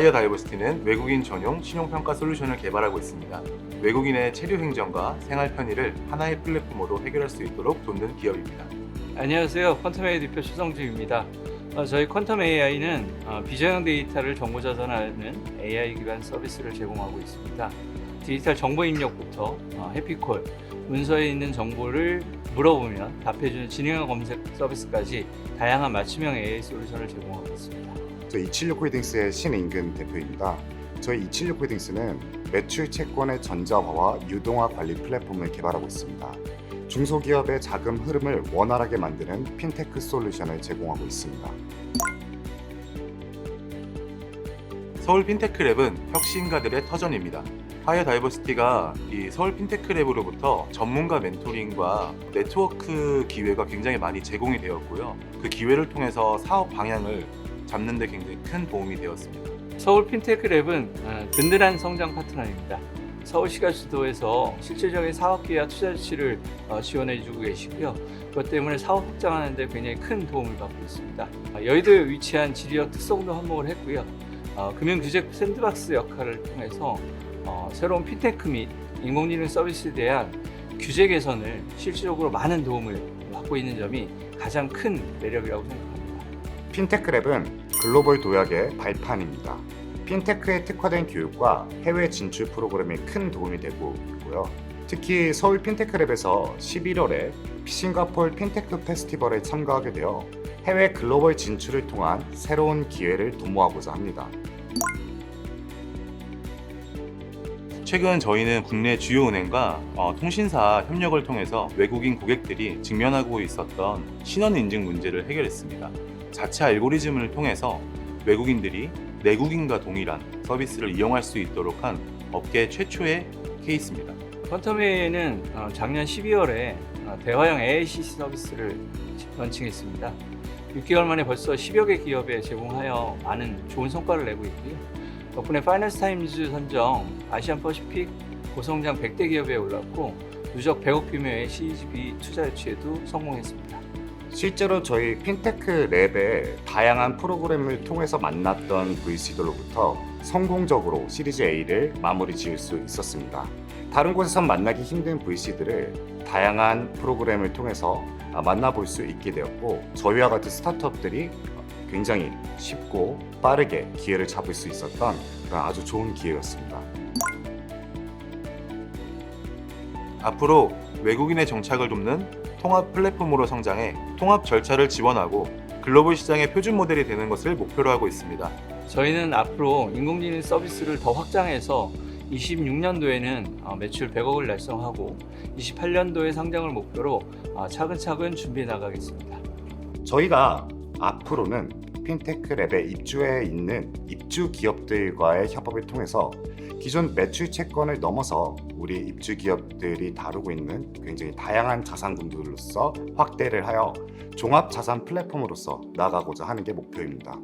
하이어 다이버시티는 외국인 전용 신용평가 솔루션을 개발하고 있습니다. 외국인의 체류 행정과 생활 편의를 하나의 플랫폼으로 해결할 수 있도록 돕는 기업입니다. 안녕하세요. 퀀텀 AI 대표 최성주입니다. 어, 저희 퀀텀 AI는 어, 비정형 데이터를 정보 저장하는 AI 기반 서비스를 제공하고 있습니다. 디지털 정보 입력부터 어, 해피콜, 문서에 있는 정보를 물어보면 답해주는 진행형 검색 서비스까지 다양한 맞춤형 AI 솔루션을 제공하고 있습니다. 저희 276 홀딩스의 신인근 대표입니다. 저희 276 홀딩스는 매출 채권의 전자화와 유동화 관리 플랫폼을 개발하고 있습니다. 중소기업의 자금 흐름을 원활하게 만드는 핀테크 솔루션을 제공하고 있습니다. 서울 핀테크 랩은 혁신가들의 터전입니다. 하이어 다이버시티가 이 서울 핀테크 랩으로부터 전문가 멘토링과 네트워크 기회가 굉장히 많이 제공이 되었고요. 그 기회를 통해서 사업 방향을 잡는 데 굉장히 큰 도움이 되었습니다. 서울 핀테크 랩은 어, 든든한 성장 파트너입니다. 서울시가 주도해서 실질적인 사업 기회와 투자 유치를 어, 지원해 주고 계시고요. 그것 때문에 사업 확장하는 데 굉장히 큰 도움을 받고 있습니다. 어, 여의도에 위치한 지리역 특성도 한몫을 했고요. 어, 금융 규제 샌드박스 역할을 통해서 어, 새로운 핀테크 및 인공지능 서비스에 대한 규제 개선을 실질적으로 많은 도움을 받고 있는 점이 가장 큰 매력이라고 생각합니다. 핀테크랩은 글로벌 도약의 발판입니다. 핀테크에 특화된 교육과 해외 진출 프로그램이 큰 도움이 되고 있고요. 특히 서울 핀테크랩에서 11월에 싱가폴 핀테크 페스티벌에 참가하게 되어 해외 글로벌 진출을 통한 새로운 기회를 도모하고자 합니다. 최근 저희는 국내 주요 은행과 어, 통신사 협력을 통해서 외국인 고객들이 직면하고 있었던 신원 인증 문제를 해결했습니다. 자체 알고리즘을 통해서 외국인들이 내국인과 동일한 서비스를 이용할 수 있도록 한 업계 최초의 케이스입니다. 퀀텀웨이는 어, 작년 12월에 어, 대화형 AIC 서비스를 런칭했습니다. 6개월 만에 벌써 10여 개 기업에 제공하여 많은 좋은 성과를 내고 있고요. 덕분에 파이낸스 타임즈 선정 아시안 퍼시픽 고성장 100대 기업에 올랐고 누적 100억 규모의 CGB 투자 유치에도 성공했습니다. 실제로 저희 핀테크 랩의 다양한 프로그램을 통해서 만났던 VC들로부터 성공적으로 시리즈 A를 마무리 지을 수 있었습니다. 다른 곳에선 만나기 힘든 VC들을 다양한 프로그램을 통해서 아, 만나볼 수 있게 되었고 저희와 같은 스타트업들이 굉장히 쉽고 빠르게 기회를 잡을 수 있었던 그런 아주 좋은 기회였습니다. 앞으로 외국인의 정착을 돕는 통합 플랫폼으로 성장해 통합 절차를 지원하고 글로벌 시장의 표준 모델이 되는 것을 목표로 하고 있습니다. 저희는 앞으로 인공지능 서비스를 더 확장해서 26년도에는 어, 매출 100억을 달성하고 28년도에 상장을 목표로 어, 차근차근 준비해 나가겠습니다. 저희가 앞으로는 핀테크 랩에 입주해 있는 입주 기업들과의 협업을 통해서 기존 매출 채권을 넘어서 우리 입주 기업들이 다루고 있는 굉장히 다양한 자산군들로서 확대를 하여 종합 자산 플랫폼으로서 나가고자 하는 게 목표입니다.